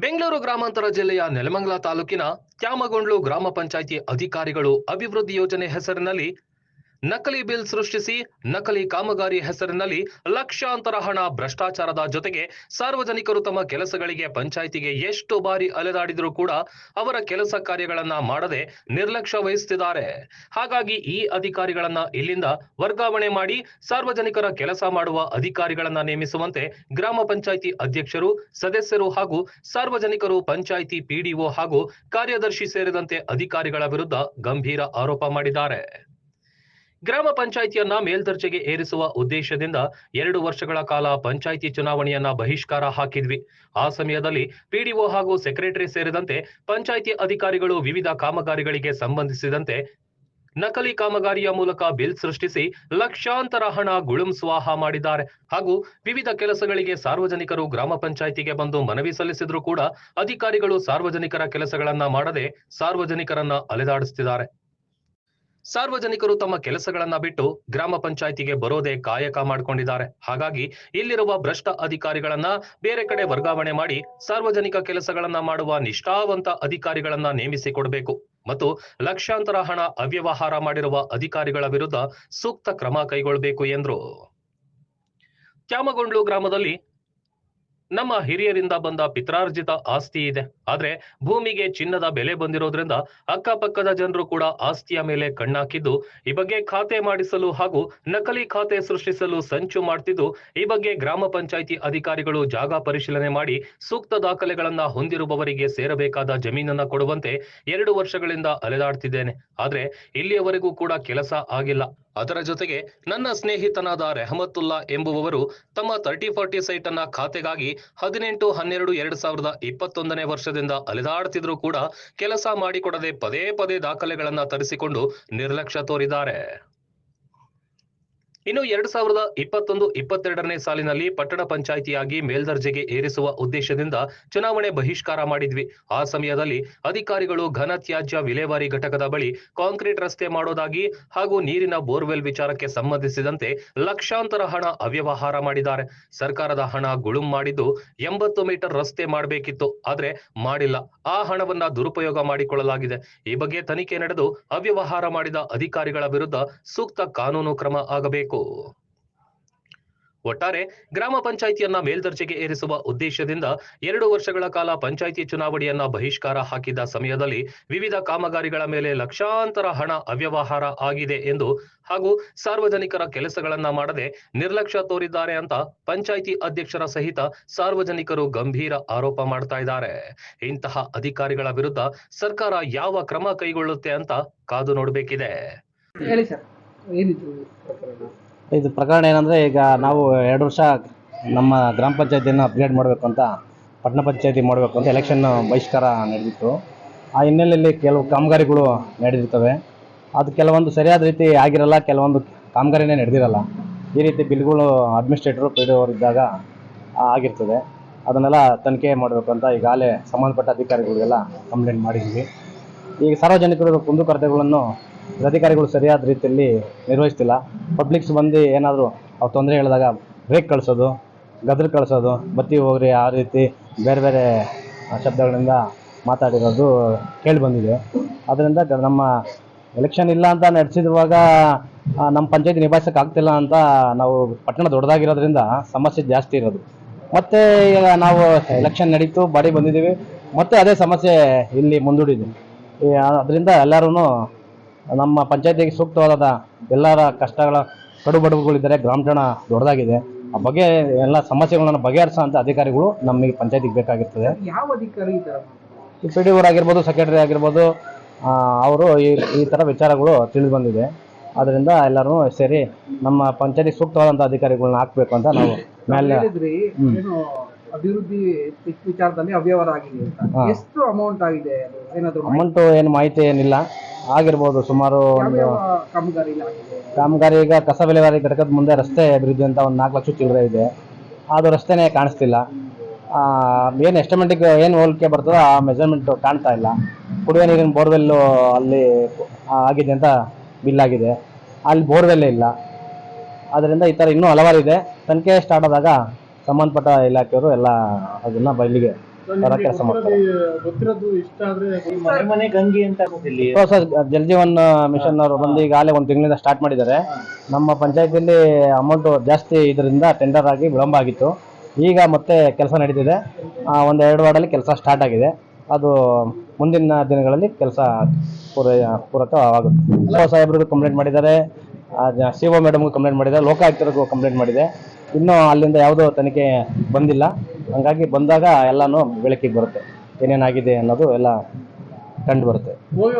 ಬೆಂಗಳೂರು ಗ್ರಾಮಾಂತರ ಜಿಲ್ಲೆಯ ನೆಲಮಂಗಲ ತಾಲೂಕಿನ ತ್ಯಾಮಗೊಂಡ್ಲು ಗ್ರಾಮ ಪಂಚಾಯಿತಿ ಅಧಿಕಾರಿಗಳು ಅಭಿವೃದ್ಧಿ ಯೋಜನೆ ಹೆಸರಿನಲ್ಲಿ ನಕಲಿ ಬಿಲ್ ಸೃಷ್ಟಿಸಿ ನಕಲಿ ಕಾಮಗಾರಿ ಹೆಸರಿನಲ್ಲಿ ಲಕ್ಷಾಂತರ ಹಣ ಭ್ರಷ್ಟಾಚಾರದ ಜೊತೆಗೆ ಸಾರ್ವಜನಿಕರು ತಮ್ಮ ಕೆಲಸಗಳಿಗೆ ಪಂಚಾಯಿತಿಗೆ ಎಷ್ಟು ಬಾರಿ ಅಲೆದಾಡಿದರೂ ಕೂಡ ಅವರ ಕೆಲಸ ಕಾರ್ಯಗಳನ್ನ ಮಾಡದೆ ನಿರ್ಲಕ್ಷ್ಯ ವಹಿಸುತ್ತಿದ್ದಾರೆ ಹಾಗಾಗಿ ಈ ಅಧಿಕಾರಿಗಳನ್ನ ಇಲ್ಲಿಂದ ವರ್ಗಾವಣೆ ಮಾಡಿ ಸಾರ್ವಜನಿಕರ ಕೆಲಸ ಮಾಡುವ ಅಧಿಕಾರಿಗಳನ್ನ ನೇಮಿಸುವಂತೆ ಗ್ರಾಮ ಪಂಚಾಯಿತಿ ಅಧ್ಯಕ್ಷರು, ಸದಸ್ಯರು ಹಾಗೂ ಸಾರ್ವಜನಿಕರು ಪಂಚಾಯಿತಿ ಪಿಡಿಒ ಹಾಗೂ ಕಾರ್ಯದರ್ಶಿ ಸೇರಿದಂತೆ ಅಧಿಕಾರಿಗಳ ವಿರುದ್ಧ ಗಂಭೀರ ಆರೋಪ ಮಾಡಿದ್ದಾರೆ. ಗ್ರಾಮ ಪಂಚಾಯಿತಿಯನ್ನ ಮೇಲ್ದರ್ಜೆಗೆ ಏರಿಸುವ ಉದ್ದೇಶದಿಂದ ಎರಡು ವರ್ಷಗಳ ಕಾಲ ಪಂಚಾಯಿತಿ ಚುನಾವಣೆಯನ್ನ ಬಹಿಷ್ಕಾರ ಹಾಕಿದ್ವಿ. ಆ ಸಮಯದಲ್ಲಿ ಪಿಡಿಒ ಹಾಗೂ ಸೆಕ್ರೆಟರಿ ಸೇರಿದಂತೆ ಪಂಚಾಯಿತಿ ಅಧಿಕಾರಿಗಳು ವಿವಿಧ ಕಾಮಗಾರಿಗಳಿಗೆ ಸಂಬಂಧಿಸಿದಂತೆ ನಕಲಿ ಕಾಮಗಾರಿಯ ಮೂಲಕ ಬಿಲ್ ಸೃಷ್ಟಿಸಿ ಲಕ್ಷಾಂತರ ಹಣ ಗುಳುಂ ಸ್ವಾಹ ಮಾಡಿದ್ದಾರೆ. ಹಾಗೂ ವಿವಿಧ ಕೆಲಸಗಳಿಗೆ ಸಾರ್ವಜನಿಕರು ಗ್ರಾಮ ಪಂಚಾಯಿತಿಗೆ ಬಂದು ಮನವಿ ಸಲ್ಲಿಸಿದ್ರು ಕೂಡ ಅಧಿಕಾರಿಗಳು ಸಾರ್ವಜನಿಕರ ಕೆಲಸಗಳನ್ನ ಮಾಡದೆ ಸಾರ್ವಜನಿಕರನ್ನ ಅಲೆದಾಡಿಸುತ್ತಿದ್ದಾರೆ ಸಾರ್ವಜನಿಕರು ತಮ್ಮ ಕೆಲಸಗಳನ್ನ ಬಿಟ್ಟು ಗ್ರಾಮ ಪಂಚಾಯಿತಿಗೆ ಬರೋದೇ ಕಾಯಕ ಮಾಡಿಕೊಂಡಿದ್ದಾರೆ. ಹಾಗಾಗಿ ಇಲ್ಲಿರುವ ಭ್ರಷ್ಟ ಅಧಿಕಾರಿಗಳನ್ನ ಬೇರೆ ಕಡೆ ವರ್ಗಾವಣೆ ಮಾಡಿ ಸಾರ್ವಜನಿಕ ಕೆಲಸಗಳನ್ನ ಮಾಡುವ ನಿಷ್ಠಾವಂತ ಅಧಿಕಾರಿಗಳನ್ನ ನೇಮಿಸಿಕೊಡಬೇಕು. ಮತ್ತು ಲಕ್ಷಾಂತರ ಹಣ ಅವ್ಯವಹಾರ ಮಾಡಿರುವ ಅಧಿಕಾರಿಗಳ ವಿರುದ್ಧ ಸೂಕ್ತ ಕ್ರಮ ಕೈಗೊಳ್ಳಬೇಕು ಎಂದರು. ತ್ಯಾಮಗೊಂಡ್ಲು ಗ್ರಾಮದಲ್ಲಿ ನಮ್ಮ ಹಿರಿಯರಿಂದ ಬಂದ ಪಿತ್ರಾರ್ಜಿತ ಆಸ್ತಿ ಇದೆ. ಆದ್ರೆ ಭೂಮಿಗೆ ಚಿನ್ನದ ಬೆಲೆ ಬಂದಿರೋದ್ರಿಂದ ಅಕ್ಕಪಕ್ಕದ ಜನರು ಕೂಡ ಆಸ್ತಿಯ ಮೇಲೆ ಕಣ್ಣಾಕಿದ್ದು, ಈ ಬಗ್ಗೆ ಖಾತೆ ಮಾಡಿಸಲು ಹಾಗೂ ನಕಲಿ ಖಾತೆ ಸೃಷ್ಟಿಸಲು ಸಂಚು ಮಾಡ್ತಿದ್ದು, ಈ ಬಗ್ಗೆ ಗ್ರಾಮ ಪಂಚಾಯಿತಿ ಅಧಿಕಾರಿಗಳು ಜಾಗ ಪರಿಶೀಲನೆ ಮಾಡಿ ಸೂಕ್ತ ದಾಖಲೆಗಳನ್ನ ಹೊಂದಿರುವವರಿಗೆ ಸೇರಬೇಕಾದ ಜಮೀನನ್ನ ಕೊಡುವಂತೆ ಎರಡು ವರ್ಷಗಳಿಂದ ಅಲೆದಾಡ್ತಿದ್ದೇನೆ. ಆದ್ರೆ ಇಲ್ಲಿಯವರೆಗೂ ಕೂಡ ಕೆಲಸ ಆಗಿಲ್ಲ. ಅದರ ಜೊತೆಗೆ ನನ್ನ ಸ್ನೇಹಿತನಾದ ರೆಹಮತ್ತುಲ್ಲಾ ಎಂಬುವವರು ತಮ್ಮ ತರ್ಟಿ ಫಾರ್ಟಿ ಸೈಟ್ ಅನ್ನ ಖಾತೆಗಾಗಿ ಹದಿನೆಂಟು, ಹನ್ನೆರಡು, ಎರಡ್ ಸಾವಿರದ ಇಪ್ಪತ್ತೊಂದನೇ ವರ್ಷದಿಂದ ಅಲೆದಾಡ್ತಿದ್ರು ಕೂಡ ಕೆಲಸ ಮಾಡಿಕೊಡದೆ ಪದೇ ಪದೇ ದಾಖಲೆಗಳನ್ನ ತರಿಸಿಕೊಂಡು ನಿರ್ಲಕ್ಷ್ಯ ತೋರಿದ್ದಾರೆ. ಇನ್ನು ಎರಡ್ ಸಾವಿರದ ಇಪ್ಪತ್ತೊಂದು, ಇಪ್ಪತ್ತೆರಡನೇ ಸಾಲಿನಲ್ಲಿ ಪಟ್ಟಣ ಪಂಚಾಯಿತಿಯಾಗಿ ಮೇಲ್ದರ್ಜೆಗೆ ಏರಿಸುವ ಉದ್ದೇಶದಿಂದ ಚುನಾವಣೆ ಬಹಿಷ್ಕಾರ ಮಾಡಿದ್ವಿ. ಆ ಸಮಯದಲ್ಲಿ ಅಧಿಕಾರಿಗಳು ಘನ ತ್ಯಾಜ್ಯ ವಿಲೇವಾರಿ ಘಟಕದ ಬಳಿ ಕಾಂಕ್ರೀಟ್ ರಸ್ತೆ ಮಾಡೋದಾಗಿ ಹಾಗೂ ನೀರಿನ ಬೋರ್ವೆಲ್ ವಿಚಾರಕ್ಕೆ ಸಂಬಂಧಿಸಿದಂತೆ ಲಕ್ಷಾಂತರ ಹಣ ಅವ್ಯವಹಾರ ಮಾಡಿದ್ದಾರೆ. ಸರ್ಕಾರದ ಹಣ ಗುಳುಂ ಮಾಡಿದ್ದು ಎಂಬತ್ತು ಮೀಟರ್ ರಸ್ತೆ ಮಾಡಬೇಕಿತ್ತು, ಆದ್ರೆ ಮಾಡಿಲ್ಲ. ಆ ಹಣವನ್ನ ದುರುಪಯೋಗ ಮಾಡಿಕೊಳ್ಳಲಾಗಿದೆ. ಈ ಬಗ್ಗೆ ತನಿಖೆ ನಡೆದು ಅವ್ಯವಹಾರ ಮಾಡಿದ ಅಧಿಕಾರಿಗಳ ವಿರುದ್ಧ ಸೂಕ್ತ ಕಾನೂನು ಕ್ರಮ ಆಗಬೇಕು. ಒಟ್ಟಾರೆ ಗ್ರಾಮ ಪಂಚಾಯಿತಿಯನ್ನ ಮೇಲ್ದರ್ಜೆಗೆ ಏರಿಸುವ ಉದ್ದೇಶದಿಂದ ಎರಡು ವರ್ಷಗಳ ಕಾಲ ಪಂಚಾಯಿತಿ ಚುನಾವಣೆಯನ್ನ ಬಹಿಷ್ಕಾರ ಹಾಕಿದ ಸಮಯದಲ್ಲಿ ವಿವಿಧ ಕಾಮಗಾರಿಗಳ ಮೇಲೆ ಲಕ್ಷಾಂತರ ಹಣ ಅವ್ಯವಹಾರ ಆಗಿದೆ ಎಂದು ಹಾಗೂ ಸಾರ್ವಜನಿಕರ ಕೆಲಸಗಳನ್ನ ಮಾಡದೆ ನಿರ್ಲಕ್ಷ್ಯ ತೋರಿದ್ದಾರೆ ಅಂತ ಪಂಚಾಯಿತಿ ಅಧ್ಯಕ್ಷರ ಸಹಿತ ಸಾರ್ವಜನಿಕರು ಗಂಭೀರ ಆರೋಪ ಮಾಡ್ತಾ ಇದ್ದಾರೆ. ಇಂತಹ ಅಧಿಕಾರಿಗಳ ವಿರುದ್ಧ ಸರ್ಕಾರ ಯಾವ ಕ್ರಮ ಕೈಗೊಳ್ಳುತ್ತೆ ಅಂತ ಕಾದು ನೋಡಬೇಕಿದೆ. ಹೇಳಿ ಸರ್. ಏನಿತ್ತು ಪ್ರಕರಣ? ಇದು ಪ್ರಕರಣ ಏನಂದರೆ ಈಗ ನಾವು ಎರಡು ವರ್ಷ ನಮ್ಮ ಗ್ರಾಮ ಪಂಚಾಯತಿಯನ್ನು ಅಪ್ಗ್ರೇಡ್ ಮಾಡಬೇಕು ಅಂತ, ಪಟ್ಟಣ ಪಂಚಾಯತಿ ಮಾಡಬೇಕು ಅಂತ ಎಲೆಕ್ಷನ್ ಬಹಿಷ್ಕಾರ ನಡೆದಿತ್ತು. ಆ ಹಿನ್ನೆಲೆಯಲ್ಲಿ ಕೆಲವು ಕಾಮಗಾರಿಗಳು ನಡೆದಿರ್ತವೆ. ಅದು ಕೆಲವೊಂದು ಸರಿಯಾದ ರೀತಿ ಆಗಿರಲ್ಲ, ಕೆಲವೊಂದು ಕಾಮಗಾರಿನೇ ನಡೆದಿರಲ್ಲ. ಈ ರೀತಿ ಬಿಲ್ಗಳು ಅಡ್ಮಿನಿಸ್ಟ್ರೇಟರು ಪಿ ಇದ್ದಾಗ ಆಗಿರ್ತದೆ. ಅದನ್ನೆಲ್ಲ ತನಿಖೆ ಮಾಡಬೇಕು ಅಂತ ಈಗಾಗಲೇ ಸಂಬಂಧಪಟ್ಟ ಅಧಿಕಾರಿಗಳಿಗೆಲ್ಲ ಕಂಪ್ಲೇಂಟ್ ಮಾಡಿದ್ವಿ ಈಗ ಸಾರ್ವಜನಿಕರು ಕುಂದುಕೊರತೆಗಳನ್ನು ಅಧಿಕಾರಿಗಳು ಸರಿಯಾದ ರೀತಿಯಲ್ಲಿ ನಿರ್ವಹಿಸ್ತಿಲ್ಲ. ಪಬ್ಲಿಕ್ಸ್ ಬಂದು ಏನಾದರೂ ಅವ್ರು ತೊಂದರೆ ಹೇಳಿದಾಗ ಬ್ರೇಕ್ ಕಳಿಸೋದು, ಗದ್ರ ಕಳಿಸೋದು, ಬತ್ತಿ ಹೋಗ್ರಿ ಆ ರೀತಿ ಬೇರೆ ಬೇರೆ ಶಬ್ದಗಳಿಂದ ಮಾತಾಡಿರೋದು ಕೇಳಿ ಬಂದಿದೆ. ಅದರಿಂದ ನಮ್ಮ ಎಲೆಕ್ಷನ್ ಇಲ್ಲ ಅಂತ ನಡೆಸಿರುವಾಗ ನಮ್ಮ ಪಂಚಾಯತಿ ನಿಭಾಯಿಸೋಕೆ ಆಗ್ತಿಲ್ಲ ಅಂತ ನಾವು ಪಟ್ಟಣ ದೊಡ್ಡದಾಗಿರೋದ್ರಿಂದ ಸಮಸ್ಯೆ ಜಾಸ್ತಿ ಇರೋದು. ಮತ್ತೆ ಈಗ ನಾವು ಎಲೆಕ್ಷನ್ ನಡೀತು, ಬಾಡಿ ಬಂದಿದ್ದೀವಿ. ಮತ್ತೆ ಅದೇ ಸಮಸ್ಯೆ ಇಲ್ಲಿ ಮುಂದೂಡಿದೆ. ಅದರಿಂದ ಎಲ್ಲರೂ ನಮ್ಮ ಪಂಚಾಯತಿಗೆ ಸೂಕ್ತವಾದ ಎಲ್ಲರ ಕಷ್ಟಗಳ ಕಡುಬಡವುಗಳಿದ್ದರೆ ಗ್ರಾಮ ಜನ ದೊಡ್ಡದಾಗಿದೆ. ಆ ಬಗ್ಗೆ ಎಲ್ಲ ಸಮಸ್ಯೆಗಳನ್ನು ಬಗೆಹರಿಸೋ ಅಂತ ಅಧಿಕಾರಿಗಳು ನಮಗೆ ಪಂಚಾಯತಿಗೆ ಬೇಕಾಗಿರ್ತದೆ. ಯಾವ ಅಧಿಕಾರಿ ಈ ಪಿ ಡಿ ಆಗಿರ್ಬೋದು ಸೆಕ್ರೆಟರಿ ಆಗಿರ್ಬೋದು ಅವರು ಈ ಈ ಥರ ವಿಚಾರಗಳು ತಿಳಿದು ಬಂದಿದೆ. ಅದರಿಂದ ಎಲ್ಲರೂ ಸೇರಿ ನಮ್ಮ ಪಂಚಾಯತಿ ಸೂಕ್ತವಾದಂಥ ಅಧಿಕಾರಿಗಳನ್ನ ಹಾಕಬೇಕು ಅಂತ ನಾವು ಮೇಲೆ ಹೇಳಿದ್ರಿ ಹ್ಮ್. ಏನು ಅಭಿವೃದ್ಧಿ ವಿಚಾರದಲ್ಲಿ ಅವ್ಯವಹಾರ ಆಗಿದೆ ಅಂತ. ಎಷ್ಟು ಅಮೌಂಟ್ ಆಗಿದೆ ಏನಾದ್ರು ಅಮೌಂಟು ಏನು ಮಾಹಿತಿ ಏನಿಲ್ಲ. ಆಗಿರ್ಬೋದು ಸುಮಾರು ಒಂದು ಕಾಮಗಾರಿ ಕಾಮಗಾರಿ ಈಗ ಕಸ ವಿಲೇವಾರಿ ಘಟಕದ ಮುಂದೆ ರಸ್ತೆ ಅಭಿವೃದ್ಧಿ ಅಂತ ಒಂದು ನಾಲ್ಕು ಲಕ್ಷ ಚಿಲ್ಲರೆ ಇದೆ. ಅದು ರಸ್ತೆನೇ ಕಾಣಿಸ್ತಿಲ್ಲ. ಏನು ಎಸ್ಟಿಮೇಟಿಗೆ ಏನು ಹೋಲಿಕೆ ಬರ್ತದೋ ಆ ಮೆಜರ್ಮೆಂಟು ಕಾಣ್ತಾ ಇಲ್ಲ. ಕುಡಿಯೋ ನೀರಿನ ಬೋರ್ವೆಲ್ಲು ಅಲ್ಲಿ ಆಗಿದೆ ಅಂತ ಬಿಲ್ ಆಗಿದೆ. ಅಲ್ಲಿ ಬೋರ್ವೆಲ್ಲೇ ಇಲ್ಲ. ಅದರಿಂದ ಈ ಥರ ಇನ್ನೂ ಹಲವಾರು ಇದೆ. ತನಿಖೆ ಸ್ಟಾರ್ಟ್ ಆದಾಗ ಸಂಬಂಧಪಟ್ಟ ಇಲಾಖೆಯವರು ಎಲ್ಲ ಅದನ್ನು ಬಯಲಿಗೆ ಕೆಲಸ ಮಾಡ್ತಾರೆ ಗೊತ್ತಿರೋದು ಇಷ್ಟ ಆದ್ರೆ ಮನೆ ಮನೆ ಗಂಗೆ ಅಂತ ಇಲ್ಲಿ ಹೊಸ ಜಲ್ ಜೀವನ್ ಮಿಷನ್ ಅವರು ಬಂದು ಈಗಾಗಲೇ ಒಂದು ತಿಂಗಳಿಂದ ಸ್ಟಾರ್ಟ್ ಮಾಡಿದ್ದಾರೆ. ನಮ್ಮ ಪಂಚಾಯತಿಯಲ್ಲಿ ಅಮೌಂಟ್ ಜಾಸ್ತಿ ಇದರಿಂದ ಟೆಂಡರ್ ಆಗಿ ವಿಳಂಬ ಆಗಿತ್ತು. ಈಗ ಮತ್ತೆ ಕೆಲಸ ನಡೀತಿದೆ. ಆ, ಒಂದು ಎರಡು ವಾರ್ಡಲ್ಲಿ ಕೆಲಸ ಸ್ಟಾರ್ಟ್ ಆಗಿದೆ. ಅದು ಮುಂದಿನ ದಿನಗಳಲ್ಲಿ ಕೆಲಸ ಪೂರ ಪೂರಕವಾಗುತ್ತೆ. ಸಾಹೇಬ್ರಿಗೂ ಕಂಪ್ಲೇಂಟ್ ಮಾಡಿದ್ದಾರೆ. ಸಿ ಒ ಮೇಡಮ್ಗೂ ಕಂಪ್ಲೇಂಟ್ ಮಾಡಿದ್ದಾರೆ. ಲೋಕಾಯುಕ್ತರಿಗೂ ಕಂಪ್ಲೇಂಟ್ ಮಾಡಿದೆ. ಇನ್ನೂ ಅಲ್ಲಿಂದ ಯಾವುದೋ ತನಿಖೆ ಬಂದಿಲ್ಲ. ಹಂಗಾಗಿ ಬಂದಾಗ ಎಲ್ಲಾನು ಬೆಳಕಿಗೆ ಬರುತ್ತೆ. ಏನೇನಾಗಿದೆ ಅನ್ನೋದು ಎಲ್ಲ ಕಂಡು ಬರುತ್ತೆ.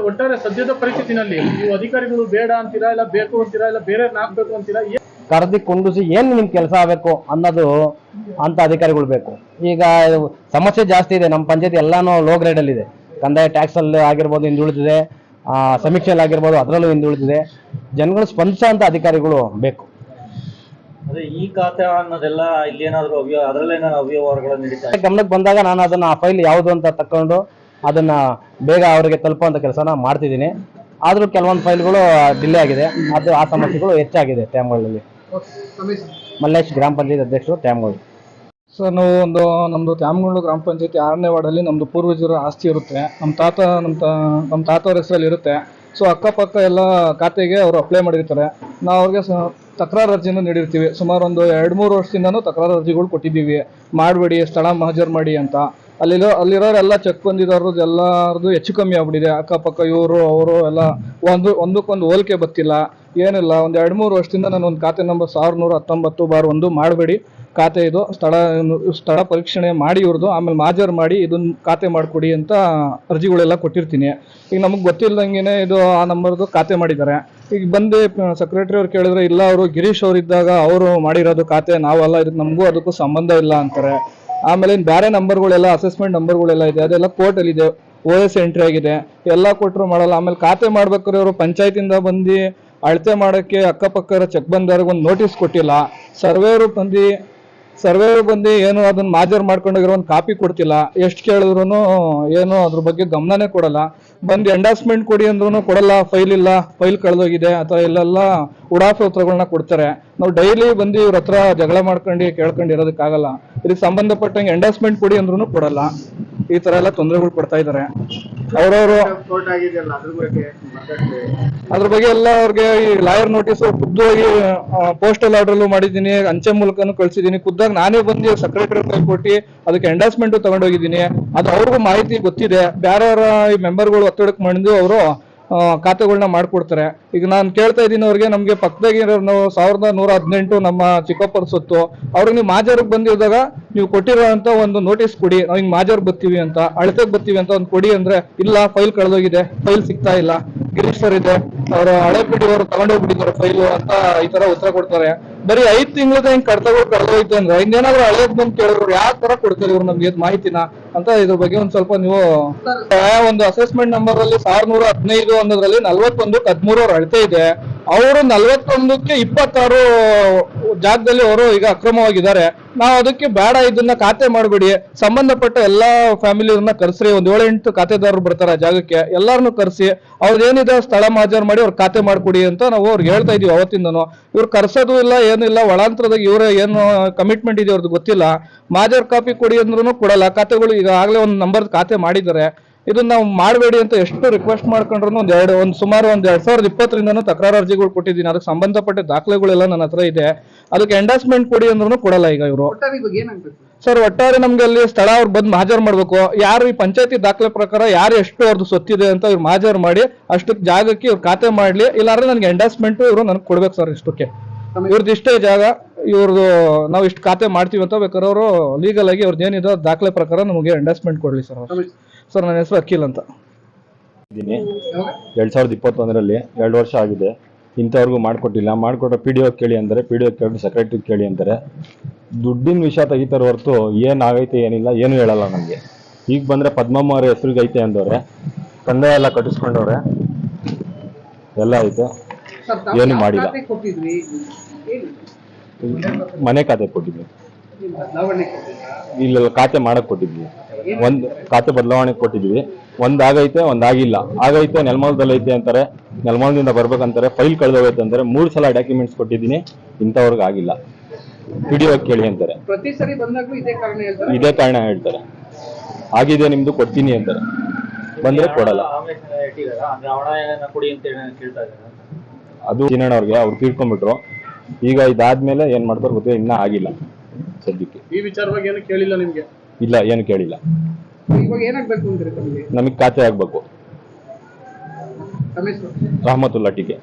ಒಟ್ಟಾರೆ ಸದ್ಯದ ಪರಿಸ್ಥಿತಿನಲ್ಲಿ ನೀವು ಅಧಿಕಾರಿಗಳು ಬೇಡ ಅಂತೀರಾ ಇಲ್ಲ ಬೇಕು ಅಂತೀರಾ ಇಲ್ಲ ಬೇರೆ ಹಾಕ್ಬೇಕು ಅಂತೀರಾ ಕರೆದಿ ಕುಂಡಿಸಿ ಏನು ನಿಮ್ ಕೆಲಸ ಆಗಬೇಕು ಅನ್ನೋದು ಅಂತ ಅಧಿಕಾರಿಗಳು ಬೇಕು. ಈಗ ಸಮಸ್ಯೆ ಜಾಸ್ತಿ ಇದೆ ನಮ್ಮ ಪಂಚಾಯತಿ ಎಲ್ಲಾನು ಲೋ ಗ್ರೇಡ್ ಅಲ್ಲಿ ಇದೆ. ಕಂದಾಯ ಟ್ಯಾಕ್ಸ್ ಅಲ್ಲಿ ಆಗಿರ್ಬೋದು ಹಿಂದುಳಿದಿದೆ ಆ, ಸಮೀಕ್ಷೆಯಲ್ಲಿ ಆಗಿರ್ಬೋದು ಅದರಲ್ಲೂ ಹಿಂದುಳಿದಿದೆ ಜನಗಳು ಸ್ಪಂದಿಸೋ ಅಂತ ಅಧಿಕಾರಿಗಳು ಬೇಕು. ಅದೇ ಈ ಖಾತೆ ಅನ್ನೋದೆಲ್ಲ ಇಲ್ಲಿ ಏನಾದ್ರು ಅದ್ರಲ್ಲೇನಾದ್ರು ಅವ್ಯವಹಾರಗಳು ನಡೀತಾ ಗಮನಕ್ಕೆ ಬಂದಾಗ ನಾನು ಅದನ್ನ ಆ ಫೈಲ್ ಯಾವುದು ಅಂತ ತಕೊಂಡು ಅದನ್ನ ಬೇಗ ಅವರಿಗೆ ತಲುಪುವಂತ ಕೆಲಸನ ಮಾಡ್ತಿದ್ದೀನಿ. ಆದ್ರೂ ಕೆಲವೊಂದು ಫೈಲ್ಗಳು ಡಿಲೇ ಆಗಿದೆ. ಅದು ಆ ಸಮಸ್ಯೆಗಳು ಹೆಚ್ಚಾಗಿದೆ ಟ್ಯಾಮ್ಗಳಲ್ಲಿ ಮಲ್ಲೇಶ್ ಗ್ರಾಮ ಪಂಚಾಯತ್ ಅಧ್ಯಕ್ಷರು ಟ್ಯಾಮ್ಗಳು ಸರ್ ನಾವು ಒಂದು ನಮ್ಮದು ತ್ಯಾಮಗೂಡು ಗ್ರಾಮ ಪಂಚಾಯತಿ ಆರನೇ ವಾರ್ಡಲ್ಲಿ ನಮ್ಮದು ಪೂರ್ವಜರ ಆಸ್ತಿ ಇರುತ್ತೆ. ನಮ್ಮ ತಾತ ನಮ್ಮ ತಾ ನಮ್ಮ ತಾತವ್ರ ಹೆಸರಲ್ಲಿ ಇರುತ್ತೆ. ಸೊ ಅಕ್ಕಪಕ್ಕ ಎಲ್ಲ ಖಾತೆಗೆ ಅವರು ಅಪ್ಲೈ ಮಾಡಿರ್ತಾರೆ. ನಾವು ಅವ್ರಿಗೆ ತಕರಾರು ಅರ್ಜಿಯನ್ನು ನೀಡಿರ್ತೀವಿ. ಸುಮಾರು ಒಂದು ಎರಡು ಮೂರು ವರ್ಷದಿಂದನೂ ತಕರಾರು ಅರ್ಜಿಗಳು ಕೊಟ್ಟಿದ್ದೀವಿ. ಮಾಡಬೇಡಿ, ಸ್ಥಳ ಮಹಜರ್ ಮಾಡಿ ಅಂತ. ಅಲ್ಲಿರೋ ಅಲ್ಲಿರೋರೆಲ್ಲ ಚೆಕ್ ಬಂದಿರೋರ್ದು ಎಲ್ಲರದ್ದು ಹೆಚ್ಚು ಕಮ್ಮಿ ಆಗ್ಬಿಟ್ಟಿದೆ. ಅಕ್ಕಪಕ್ಕ, ಇವರು, ಅವರು ಎಲ್ಲ ಒಂದು, ಒಂದಕ್ಕೊಂದು ಹೋಲಿಕೆ ಬತ್ತಿಲ್ಲ ಏನಿಲ್ಲ, ಒಂದು ಎರಡು ಮೂರು ವರ್ಷದಿಂದ ನಾನು ಒಂದು ಖಾತೆ ನಂಬರ್ ಸಾವಿರದ ನೂರ ಹತ್ತೊಂಬತ್ತು ಬಾರ್ ಒಂದು ಮಾಡಬೇಡಿ. ಖಾತೆ ಇದು, ಸ್ಥಳ ಸ್ಥಳ ಪರೀಕ್ಷಣೆ ಮಾಡಿ ಇವ್ರದ್ದು ಆಮೇಲೆ ಮಾಜರ್ ಮಾಡಿ ಇದನ್ನು ಖಾತೆ ಮಾಡಿಕೊಡಿ ಅಂತ ಅರ್ಜಿಗಳೆಲ್ಲ ಕೊಟ್ಟಿರ್ತೀನಿ. ಈಗ ನಮಗೆ ಗೊತ್ತಿಲ್ಲದಂಗೆ ಇದು ಆ ನಂಬರ್ದು ಖಾತೆ ಮಾಡಿದ್ದಾರೆ. ಈಗ ಬಂದು ಸೆಕ್ರೆಟರಿ ಅವ್ರು ಕೇಳಿದ್ರೆ, ಇಲ್ಲ ಅವರು, ಗಿರೀಶ್ ಅವ್ರು ಇದ್ದಾಗ ಅವರು ಮಾಡಿರೋದು ಖಾತೆ, ನಾವಲ್ಲ ಇದಕ್ಕೆ ನಮಗೂ ಅದಕ್ಕೂ ಸಂಬಂಧ ಇಲ್ಲ ಅಂತಾರೆ. ಆಮೇಲೆ ಇನ್ನು ಬೇರೆ ನಂಬರ್ಗಳೆಲ್ಲ ಅಸೆಸ್ಮೆಂಟ್ ನಂಬರ್ಗಳೆಲ್ಲ ಇದೆ, ಅದೆಲ್ಲ ಕೋರ್ಟಲ್ಲಿ ಇದೆ. ಓ ಎಸ್ ಎಂಟ್ರಿ ಆಗಿದೆ. ಎಲ್ಲ ಕೊಟ್ಟರು ಮಾಡಲ್ಲ. ಆಮೇಲೆ ಖಾತೆ ಮಾಡ್ಬೇಕಾದ್ರೆ ಅವರು ಪಂಚಾಯತಿಂದ ಬಂದು ಅಳತೆ ಮಾಡೋಕ್ಕೆ ಅಕ್ಕಪಕ್ಕ ಚೆಕ್ ಬಂದವ್ರಿಗೆ ಒಂದು ನೋಟಿಸ್ ಕೊಟ್ಟಿಲ್ಲ. ಸರ್ವೇರು ಬಂದು ಸರ್ವೇರು ಬಂದು ಏನು ಅದನ್ನ ಮಾಜರ್ ಮಾಡ್ಕೊಂಡೋಗಿರೋ ಒಂದು ಕಾಪಿ ಕೊಡ್ತಿಲ್ಲ. ಎಷ್ಟು ಕೇಳಿದ್ರು ಏನು ಅದ್ರ ಬಗ್ಗೆ ಗಮನನೇ ಕೊಡಲ್ಲ. ಬಂದು ಎಂಡಾಸ್ಮೆಂಟ್ ಕೊಡಿ ಅಂದ್ರೂ ಕೊಡಲ್ಲ ಫೈಲ್ ಇಲ್ಲ ಫೈಲ್ ಕಳೆದೋಗಿದೆ ಅಥವಾ ಇಲ್ಲೆಲ್ಲ ಉಡಾಫೆ ಉತ್ತರಗಳನ್ನ ಕೊಡ್ತಾರೆ. ನಾವು ಡೈಲಿ ಬಂದು ಇವ್ರ ಹತ್ರ ಜಗಳ ಮಾಡ್ಕೊಂಡು ಕೇಳ್ಕೊಂಡು ಇರೋದಕ್ಕಾಗಲ್ಲ ಇದಕ್ಕೆ ಸಂಬಂಧಪಟ್ಟಂಗೆ ಎಂಡಾಸ್ಮೆಂಟ್ ಕೊಡಿ ಅಂದ್ರೂ ಕೊಡಲ್ಲ. ಈ ತರ ಎಲ್ಲ ತೊಂದರೆಗಳು ಕೊಡ್ತಾ ಇದ್ದಾರೆ ಅವ್ರವ್ರು ಅದ್ರ ಬಗ್ಗೆ ಎಲ್ಲ ಅವ್ರಿಗೆ ಈ ಲಾಯರ್ ನೋಟಿಸ್ ಖುದ್ದಾಗಿ ಪೋಸ್ಟಲ್ ಆರ್ಡರ್ಲು ಮಾಡಿದ್ದೀನಿ ಅಂಚೆ ಮೂಲಕನು ಕಳ್ಸಿದ್ದೀನಿ. ಖುದ್ದಾಗಿ ನಾನೇ ಬಂದು ಸೆಕ್ರೆಟರಿ ಕೈ ಕೊಟ್ಟು ಅದಕ್ಕೆ ಎಂಡಾಸ್ಮೆಂಟ್ ತಗೊಂಡೋಗಿದ್ದೀನಿ. ಅದು ಅವ್ರಿಗೂ ಮಾಹಿತಿ ಗೊತ್ತಿದೆ. ಬೇರೆಯವರ ಈ ಮೆಂಬರ್ಗಳು ಒತ್ತಡಕ್ಕೆ ಮಾಡಿದ್ದು ಅವರು ಖಾತೆಗಳನ್ನ ಮಾಡ್ಕೊಡ್ತಾರೆ. ಈಗ ನಾನು ಕೇಳ್ತಾ ಇದ್ದೀನಿ ಅವ್ರಿಗೆ, ನಮಗೆ ಪಕ್ಕದಾಗಿರೋ ನಾವು ಸಾವಿರದ ನೂರ ಹದಿನೆಂಟು ನಮ್ಮ ಚಿಕ್ಕಪ್ಪರ ಸೊತ್ತು, ಅವ್ರಿಗೆ ನೀವು ಮಾಜಾರಿಗೆ ಬಂದಿದ್ದಾಗ ನೀವು ಕೊಟ್ಟಿರೋಂಥ ಒಂದು ನೋಟಿಸ್ ಕೊಡಿ. ನಾವು ಹಿಂಗೆ ಬರ್ತೀವಿ ಅಂತ, ಅಳತೆಗೆ ಬರ್ತೀವಿ ಅಂತ ಒಂದು ಕೊಡಿ ಅಂದ್ರೆ, ಇಲ್ಲ ಫೈಲ್ ಕಳೆದೋಗಿದೆ ಫೈಲ್ ಸಿಗ್ತಾ ಇಲ್ಲ. ಗಿರೀಶ್ ಸರ್ ಇದೆ, ಅವರು ಹಳೆ ಪಿಡಿ ಅವರು ತಗೊಂಡೋಗ್ಬಿಟ್ಟಿದ್ದಾರೆ ಫೈಲು ಅಂತ ಈ ತರ ಉತ್ತರ ಕೊಡ್ತಾರೆ. ಬರೀ ಐದ್ ತಿಂಗಳದ ಹಿಂಗ್ ಕಡ್ತಗಳು ಕಳೆದೋಯ್ತು ಅಂದ್ರೆ ಇನ್ನೇನಾದ್ರು ಹಳೇದ್ ಬಂದು ಕೇಳಿದ್ರು ಯಾವ ತರ ಕೊಡ್ತಾರೆ ಇವ್ರು ನಮ್ಗೆ ಮಾಹಿತಿನ ಅಂತ ಇದ್ರ ಬಗ್ಗೆ ಒಂದ್ ಸ್ವಲ್ಪ ನೀವು ಒಂದು ಅಸೆಸ್ಮೆಂಟ್ ನಂಬರ್ ಅಲ್ಲಿ ಸಾವಿರದ ಹದಿನೈದು ಅನ್ನೋದ್ರಲ್ಲಿ ನಲ್ವತ್ತೊಂದಕ್ಕೆ ಹದಿಮೂರು ಅವ್ರ ಅಳತೆ ಇದೆ. ಅವರು ನಲ್ವತ್ತೊಂದಕ್ಕೆ ಇಪ್ಪತ್ತಾರು ಜಾಗದಲ್ಲಿ ಅವರು ಈಗ ಅಕ್ರಮವಾಗಿದ್ದಾರೆ. ನಾವು ಅದಕ್ಕೆ ಬೇಡ, ಇದನ್ನ ಖಾತೆ ಮಾಡಬೇಡಿ. ಸಂಬಂಧಪಟ್ಟ ಎಲ್ಲಾ ಫ್ಯಾಮಿಲಿಯವ್ರನ್ನ ಕರ್ಸ್ರಿ. ಒಂದ್ ಏಳೆಂಟು ಖಾತೆದಾರರು ಬರ್ತಾರೆ ಆ ಜಾಗಕ್ಕೆ. ಎಲ್ಲಾರನ್ನು ಕರ್ಸಿ ಅವ್ರದ್ದೇನಿದೆ ಸ್ಥಳ ಮಾಜರ್ ಮಾಡಿ ಅವ್ರ ಖಾತೆ ಮಾಡ್ಕೊಡಿ ಅಂತ ನಾವು ಅವ್ರಿಗೆ ಹೇಳ್ತಾ ಇದೀವಿ ಅವತ್ತಿಂದನು. ಇವ್ರು ಕರ್ಸೋದು ಇಲ್ಲ ಏನಿಲ್ಲ ಒಳಾಂತರದಾಗ ಇವರ ಏನು ಕಮಿಟ್ಮೆಂಟ್ ಇದೆ ಅವ್ರದ್ದು ಗೊತ್ತಿಲ್ಲ. ಮಾಜರ್ ಕಾಪಿ ಕೊಡಿ ಅಂದ್ರೂ ಕೊಡಲ್ಲ. ಖಾತೆಗಳು ಈಗ ಆಗ್ಲೇ ಒಂದು ನಂಬರ್ ಖಾತೆ ಮಾಡಿದ್ದಾರೆ. ಇದನ್ನ ನಾವು ಮಾಡಬೇಡಿ ಅಂತ ಎಷ್ಟು ರಿಕ್ವೆಸ್ಟ್ ಮಾಡ್ಕೊಂಡ್ರು ಒಂದ್ ಎರಡು ಒಂದು ಸುಮಾರು ಒಂದ್ ಎರಡ್ ಸಾವಿರದ ಇಪ್ಪತ್ತರಿಂದನೂ ತಕರಾರು ಅರ್ಜಿಗಳು ಕೊಟ್ಟಿದ್ದೀನಿ. ಅದಕ್ಕೆ ಸಂಬಂಧಪಟ್ಟ ದಾಖಲೆಗಳೆಲ್ಲ ನನ್ನ ಹತ್ರ ಇದೆ. ಅದಕ್ಕೆ ಎಂಡಾಸ್ಮೆಂಟ್ ಕೊಡಿ ಅಂದ್ರೂ ಕೊಡಲ್ಲ ಈಗ ಇವರು. ಸರ್ ಒಟ್ಟಾರೆ ನಮ್ಗೆ ಅಲ್ಲಿ ಸ್ಥಳ ಅವ್ರು ಬಂದು ಮಾಜರ್ ಮಾಡ್ಬೇಕು. ಯಾರು ಈ ಪಂಚಾಯತಿ ದಾಖಲೆ ಪ್ರಕಾರ ಯಾರು ಎಷ್ಟು ಅವ್ರದ್ದು ಸೊತ್ತಿದೆ ಅಂತ ಇವ್ರು ಮಾಜರ್ ಮಾಡಿ ಅಷ್ಟಕ್ಕೆ ಜಾಗಕ್ಕೆ ಇವ್ರು ಖಾತೆ ಮಾಡ್ಲಿ. ಇಲ್ಲಾಂದ್ರೆ ನನಗೆ ಎಂಡಾಸ್ಮೆಂಟ್ ಇವರು ನನಗೆ ಕೊಡ್ಬೇಕು ಸರ್ ಇಷ್ಟಕ್ಕೆ. ಇವ್ರದ್ದು ಇಷ್ಟೇ ಜಾಗ ಇವ್ರದ್ದು ನಾವು ಇಷ್ಟು ಖಾತೆ ಮಾಡ್ತೀವಿ ಅಂತ ಬೇಕಾದ್ರೆ ಅವರು ಲೀಗಲ್ ಆಗಿ ಅವ್ರದ್ದು ಏನಿದೆ ದಾಖಲೆ ಪ್ರಕಾರ ನಮಗೆ ಎಂಡಾಸ್ಮೆಂಟ್ ಕೊಡಲಿ ಸರ್ ಸರ್ ನನ್ನ ಹೆಸರು ಅಖಿಲ್ ಅಂತ. ಇದ್ದೀನಿ? ಎರಡು ಸಾವಿರದ ಇಪ್ಪತ್ತೊಂದರಲ್ಲಿ ಎರಡು ವರ್ಷ ಆಗಿದೆ. ಇಂಥವ್ರಿಗೂ ಮಾಡಿಕೊಟ್ಟಿಲ್ಲ. ಮಾಡಿಕೊಟ್ಟ ಪಿ ಡಿ ಒ ಕೇಳಿ ಅಂದರೆ ಪಿ ಡಿ ಒ ಕೇಳಿ ಸೆಕ್ರೆಟರಿ ಕೇಳಿ ಅಂತಾರೆ ದುಡ್ಡಿನ ವಿಷಯ ತೆಗಿತಾರೆ ಹೊರತು ಏನಾಗೈತೆ ಏನಿಲ್ಲ ಏನೂ ಹೇಳಲ್ಲ ನಮಗೆ. ಈಗ ಬಂದರೆ ಪದ್ಮಮ್ಮ ಅವ್ರ ಹೆಸ್ರಿಗೆ ಐತೆ ಅಂದವ್ರೆ. ಕಂದಾಯ ಎಲ್ಲ ಕಟ್ಟಿಸ್ಕೊಂಡವ್ರೆ. ಎಲ್ಲ ಐತೆ. ಏನು ಮಾಡಿಲ್ಲ. ಮನೆ ಖಾತೆ ಕೊಟ್ಟಿದ್ವಿ. ಇಲ್ಲ ಖಾತೆ ಮಾಡಕ್ ಕೊಟ್ಟಿದ್ವಿ. ಒಂದು ಖಾತೆ ಬದಲಾವಣೆ ಕೊಟ್ಟಿದ್ವಿ. ಒಂದ್ ಆಗೈತೆ ಒಂದ್ ಆಗಿಲ್ಲ. ಆಗೈತೆ ನೆಲಮಲದಲ್ಲಿ ಐತೆ ಅಂತಾರೆ ನೆಲಮಲದಿಂದ ಬರ್ಬೇಕಂತಾರೆ ಫೈಲ್ ಕಳೆದೋಗೈತೆ ಅಂತಾರೆ ಮೂರು ಸಲ ಡಾಕ್ಯುಮೆಂಟ್ಸ್ ಕೊಟ್ಟಿದ್ದೀನಿ ಇಂಥವ್ರಿಗೆ ಆಗಿಲ್ಲ. ವಿಡಿಯೋ ಕೇಳಿ ಅಂತಾರೆ. ಪ್ರತಿ ಸರಿ ಬಂದಾಗ್ಲೂ ಇದೇ ಕಾರಣ ಹೇಳ್ತಾರೆ? ಇದೇ ಕಾರಣ ಹೇಳ್ತಾರೆ. ಆಗಿದೆ ನಿಮ್ದು ಕೊಡ್ತೀನಿ ಅಂತಾರೆ. ಬಂದ್ರೆ ಕೊಡಲ್ಲ. ಅದು ಅವ್ರಿಗೆ ಅವ್ರು ತೀರ್ಕೊಂಡ್ಬಿಟ್ರು. ಈಗ ಇದಾದ್ಮೇಲೆ ಏನ್ ಮಾಡ್ತಾರೆ ಗೊತ್ತಿಲ್ಲ ಇನ್ನ ಆಗಿಲ್ಲ ಸದ್ಯಕ್ಕೆ. ಈ ವಿಚಾರವಾಗಿ ಏನು ಕೇಳಿಲ್ಲ ನಿಮ್ಗೆ? ಇಲ್ಲ ಏನು ಕೇಳಿಲ್ಲ. ಇವಾಗ ಏನಾಗ್ಬೇಕು ಅಂತೀರಿ ತಮಗೆ? ನಮಗೆ ಖಾತೆ ಆಗ್ಬೇಕು. ರಹಮತ್ ರಹಮತುಲ್ಲಾ ಟೀಕೆ.